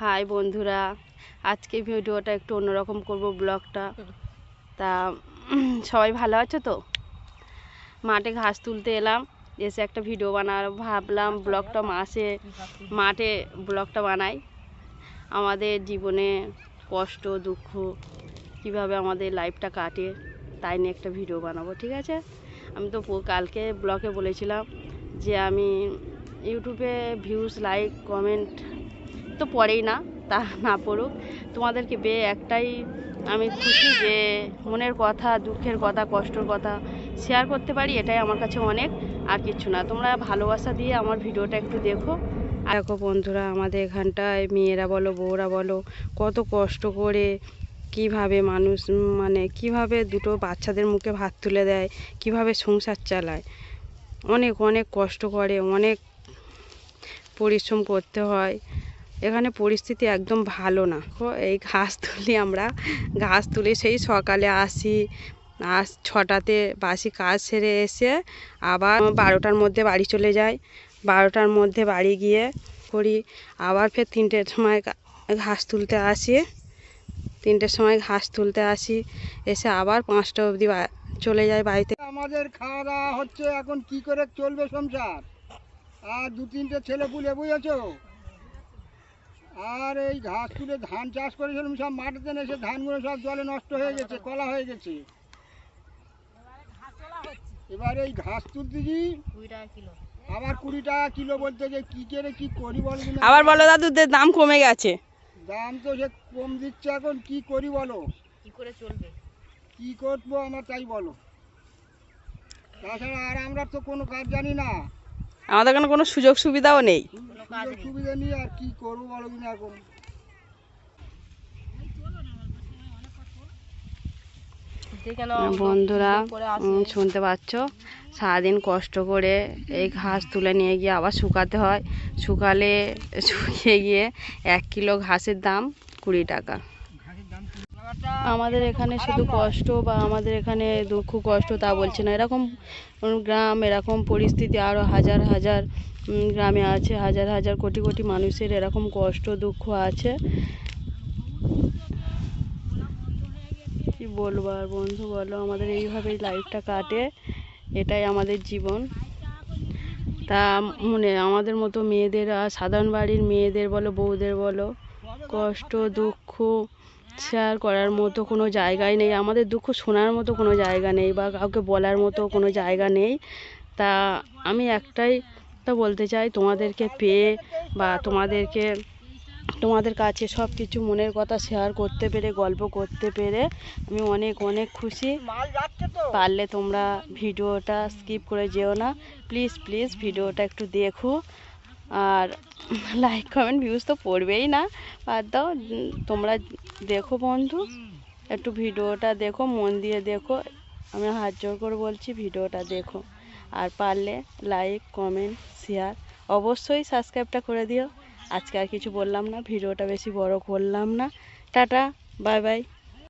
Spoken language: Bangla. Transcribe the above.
হাই বন্ধুরা আজকে ভিডিওটা একটু অন্যরকম করব ব্লগটা। তা সবাই ভালো আছো তো? মাঠে ঘাস তুলতে এলাম এসে একটা ভিডিও বানাবো ভাবলাম ব্লগটা মাসে মাঠে ব্লগটা বানাই। আমাদের জীবনে কষ্ট দুঃখ কীভাবে আমাদের লাইফটা কাটে তাই নিয়ে একটা ভিডিও বানাবো ঠিক আছে? আমি তো কালকে ব্লগে বলেছিলাম যে আমি ইউটিউবে ভিউজ লাইক কমেন্ট তো পড়েই না, তা না পড়ুক। তোমাদেরকে বে একটাই আমি খুশি যে মনের কথা, দুঃখের কথা, কষ্টর কথা শেয়ার করতে পারি, এটাই আমার কাছে অনেক। আর কিছু না, তোমরা ভালোবাসা দিয়ে আমার ভিডিওটা একটু দেখো। দেখো বন্ধুরা, আমাদের এখানটায় মেয়েরা বলো, বউরা বলো, কত কষ্ট করে কীভাবে মানুষ মানে কীভাবে দুটো বাচ্চাদের মুখে ভাত তুলে দেয়, কীভাবে সংসার চালায়। অনেক অনেক কষ্ট করে, অনেক পরিশ্রম করতে হয়। এখানে পরিস্থিতি একদম ভালো না। এই ঘাস তুলি আমরা। ঘাস তুলে সেই সকালে আসি। আস, ছটাতে বাসি কাজ সেরে এসে আবার বারোটার মধ্যে বাড়ি চলে যাই। বারোটার মধ্যে বাড়ি গিয়ে করি। আবার ফের তিনটের সময় ঘাস তুলতে আসি। তিনটের সময় ঘাস তুলতে আসি। এসে আবার পাঁচটা অবধি চলে যাই বাড়িতে। আমাদের খাওয়া দাওয়া হচ্ছে, এখন কি করে চলবে সংসার? আর দু তিনটে ছেলে পুলে বুঝেছ আর এই ঘাস তুলে ধান চাষ করেছিলাম সব মাটিতে এসে ধানগুলো সব জলে নষ্ট হয়ে গেছে কলা হয়ে গেছে। এবার এই ঘাস তুলতে কি আবার কুড়ি টাকা কিলো বলতে যে কি করে কি করি বলবি না আবার বলো দাদু দাম কমে গেছে। দাম তো সে কম দিচ্ছে এখন কি করি বলো? কি করে চলবে? কি করব আমার তাই বলো। তাছাড়া আর আমরা তো কোনো কাজ জানি না। আমাদের এখানে কোনো সুযোগ সুবিধাও নেই। সুযোগ সুবিধা নিয়ে আর কি করব বলো এখন? বন্ধুরা শুনতে পাচ্ছ? সারাদিন কষ্ট করে এই ঘাস তুলে নিয়ে গিয়ে আবার শুকাতে হয়। শুকালে শুকিয়ে গিয়ে এক কিলো ঘাসের দাম কুড়ি টাকা। আমাদের এখানে শুধু কষ্ট বা আমাদের এখানে দুঃখ, কষ্ট তা বলছে না। এরকম গ্রাম, এরকম পরিস্থিতি আরও হাজার হাজার গ্রামে আছে। হাজার হাজার, কোটি কোটি মানুষের এরকম কষ্ট, দুঃখ আছে। কি বলব আর বন্ধু বলো, আমাদের এইভাবেই লাইফটা কাটে। এটাই আমাদের জীবন। তা মানে আমাদের মতো মেয়েদের, সাধারণ বাড়ির মেয়েদের বলো, বউদের বলো, কষ্ট, দুঃখ শেয়ার করার মতো কোনো জায়গাই নেই আমাদের দুঃখ শোনার মতো কোনো জায়গা নেই বা কাউকে বলার মতো কোনো জায়গা নেই। তা আমি একটাই তো বলতে চাই তোমাদেরকে পেয়ে বা তোমাদেরকে তোমাদের কাছে সব কিছু মনের কথা শেয়ার করতে পেরে গল্প করতে পেরে আমি অনেক অনেক খুশি। পারলে তোমরা ভিডিওটা স্কিপ করে যেও না। প্লিজ প্লিজ ভিডিওটা একটু দেখো। আর লাইক কমেন্ট ভিউজ তো পড়বেই না। বাদ দাও, তোমরা দেখো বন্ধু, একটু ভিডিওটা দেখো, মন দিয়ে দেখো। আমি হাত জোর করে বলছি, ভিডিওটা দেখো। আর পারলে লাইক কমেন্ট শেয়ার অবশ্যই সাবস্ক্রাইবটা করে দিও। আজকে আর কিছু বললাম না, ভিডিওটা বেশি বড় করলাম না। Tata bye bye